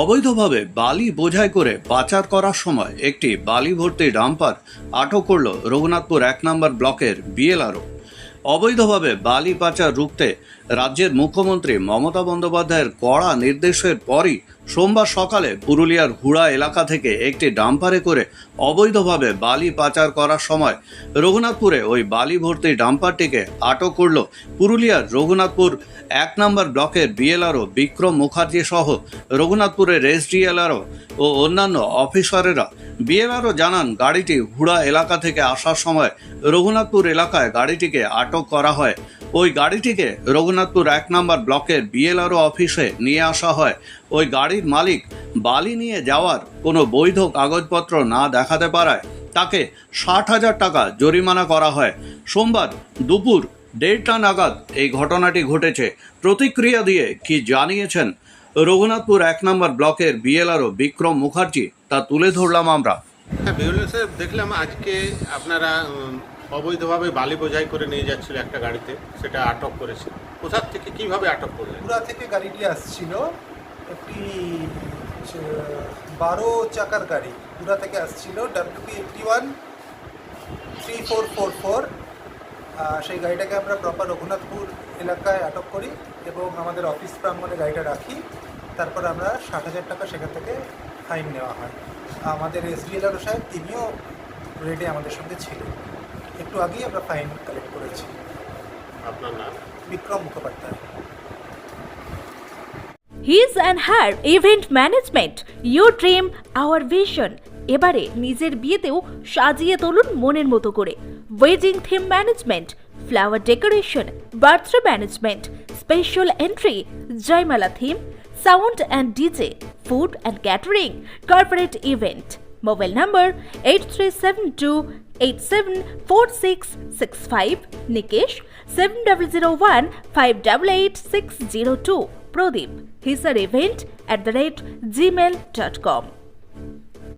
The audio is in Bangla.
অবৈধভাবে বালি বোঝাই করে পাচার করার সময় একটি বালি ভর্তি ডাম্পার আটক করল রঘুনাথপুর এক নম্বর ব্লকের বিএলআরও। অবৈধভাবে বালি পাচার রুখতে রাজ্যের মুখ্যমন্ত্রী মমতা বন্দ্যোপাধ্যায়ের কড়া নির্দেশের পরই সোমবার সকালে পুরুলিয়ার হুড়া এলাকা থেকে একটি ডাম্পারে করে অবৈধভাবে বালি পাচার করার সময় রঘুনাথপুরে ওই বালি ভর্তি ডাম্পারটিকে আটক করল পুরুলিয়ার রঘুনাথপুর এক নম্বর ব্লকের বিএলআরও বিক্রম মুখার্জি সহ রঘুনাথপুরের এসডিএলআরও ও অন্যান্য অফিসারেরা। বিএলআরও জানান, গাড়িটি হুড়া এলাকা থেকে আসার সময় রঘুনাথপুর এলাকায় গাড়িটিকে আটক করা হয়। ওই গাড়িটিকে রঘুনাথপুর এক নম্বর ব্লকের বিএলআরও অফিসে নিয়ে আসা হয়। ওই গাড়ির মালিক বালি নিয়ে যাওয়ার কোনো বৈধ কাগজপত্র না দেখাতে পারায় তাকে ষাট হাজার টাকা জরিমানা করা হয়। সোমবার দুপুর দেড়টা নাগাদ এই ঘটনাটি ঘটেছে। প্রতিক্রিয়া দিয়ে কি জানিয়েছেন রঘুনাথপুর এক নম্বর ব্লকের বিএলআরও বিক্রম মুখার্জি? তা তুলে ধরলাম আমরা। হ্যাঁ বিউলে স্যার দেখলাম আজকে আপনারা অবৈধভাবে বালি বোঝাই করে নিয়ে যাচ্ছিল একটা গাড়িতে সেটা আটক করেছে। কোথার থেকে কীভাবে আটক করলেন? পুরা থেকে গাড়িটি আসছিল একটি বারো চাকার গাড়ি। পুরা থেকে আসছিল WP eighty one three four four four সেই গাড়িটাকে আমরা প্রপার রঘুনাথপুর এলাকায় আটক করি এবং আমাদের অফিস প্রাঙ্গণে গাড়িটা রাখি। তারপর আমরা ষাট হাজার টাকা সেখান থেকে ফাইন নেওয়া হয়। আমাদের এসডিএলআর সাহেব তিনিও রেডে আমাদের সঙ্গে ছিলেন। একটু আগেই আমরা ফাইন কালেক্ট করেছি। আপনার নাম? Bikram Mukhopadhyay. His and her event management your dream our vision এবারে নিজের বিয়েতেও সাজিয়ে তুলুন মনের মতো করে। Wedding theme management flower decoration birthday management special entry jaymala theme sound and DJ food and catering, corporate event. Mobile number 8372 Nikesh seven double zero one five double eight six zero two. 588602 Pradeep. His event at the rate gmail.com.